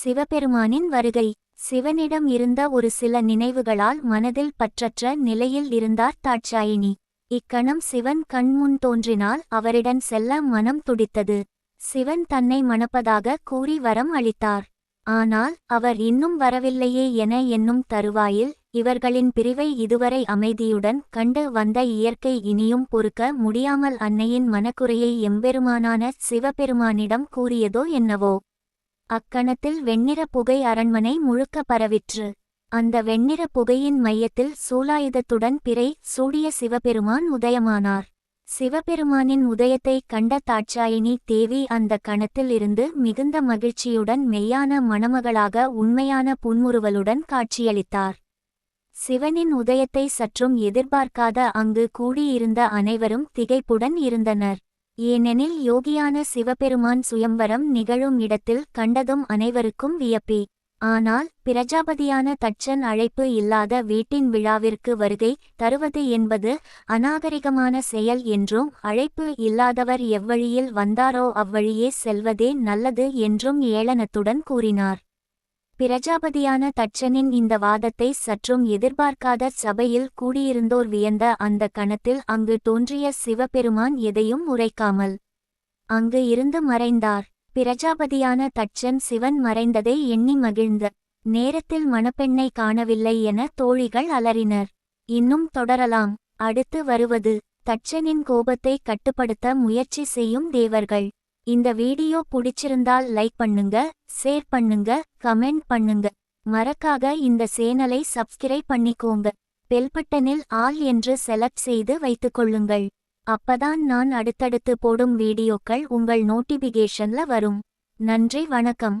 சிவபெருமானின் வருகை. சிவனிடம் இருந்த ஒரு சில நினைவுகளால் மனதில் பற்றற்ற நிலையில் இருந்தார் தாட்சாயினி. இக்கணம் சிவன் கண்முன் தோன்றினால் அவரிடம் செல்ல மனம் துடித்தது. சிவன் தன்னை மணப்பதாக கூறி வரம் அளித்தார். ஆனால் அவர் இன்னும் வரவில்லையே என என்னும் தருவாயில் இவர்களின் பிரிவை இதுவரை அமைதியுடன் கண்டு வந்த இயற்கை இனியும் பொறுக்க முடியாமல் அன்னையின் மனக்குறையை எம்பெருமானான சிவபெருமானிடம் கூறியதோ என்னவோ. அக்கணத்தில் வெண்ணிற புகை அரண்மனை முழுக்க பரவிற்று. அந்த வெண்ணிற புகையின் மையத்தில் சூலாயுதத்துடன் பிறை சூடிய சிவபெருமான் உதயமானார். சிவபெருமானின் உதயத்தை கண்ட தாட்சாயினி தேவி அந்த கணத்தில் இருந்து மிகுந்த மகிழ்ச்சியுடன் மெய்யான மணமகளாக உண்மையான புன்முறுவலுடன் காட்சியளித்தார். சிவனின் உதயத்தை சற்றும் எதிர்பார்க்காத அங்கு கூடியிருந்த அனைவரும் திகைப்புடன் இருந்தனர். ஏனெனில் யோகியான சிவபெருமான் சுயம்வரம் நிகழும் இடத்தில் கண்டதும் அனைவருக்கும் வியப்பே. ஆனால் பிரஜாபதியான தச்சன் அழைப்பு இல்லாத வீட்டின் விழாவிற்கு வருகை தருவது என்பது அநாகரிகமான செயல் என்றும் அழைப்பு இல்லாதவர் எவ்வழியில் வந்தாரோ அவ்வழியே செல்வதே நல்லது என்றும் ஏளனத்துடன் கூறினார். பிரஜாபதியான தட்சனின் இந்த வாதத்தை சற்றும் எதிர்பார்க்காத சபையில் கூடியிருந்தோர் வியந்த அந்த கணத்தில் அங்கு தோன்றிய சிவபெருமான் எதையும் உரைக்காமல் அங்கு இருந்து மறைந்தார். பிரஜாபதியான தட்சன் சிவன் மறைந்ததை எண்ணி மகிழ்ந்த நேரத்தில் மணப்பெண்ணை காணவில்லை என தோழிகள் அலறினர். இன்னும் தொடரலாம். அடுத்து வருவது. தட்சனின் கோபத்தை கட்டுப்படுத்த முயற்சி செய்யும் தேவர்கள். இந்த வீடியோ பிடிச்சிருந்தால் லைக் பண்ணுங்க ஷேர் பண்ணுங்க கமெண்ட் பண்ணுங்க. மறக்காக இந்த சேனலை சப்ஸ்கிரைப் பண்ணிக்கோங்க. பெல்பட்டனில் ஆல் என்று செலக்ட் செய்து வைத்துக்கொள்ளுங்கள் அப்பதான் நான் அடுத்தடுத்து போடும் வீடியோக்கள் உங்கள் நோட்டிபிகேஷன்ல வரும். நன்றி வணக்கம்.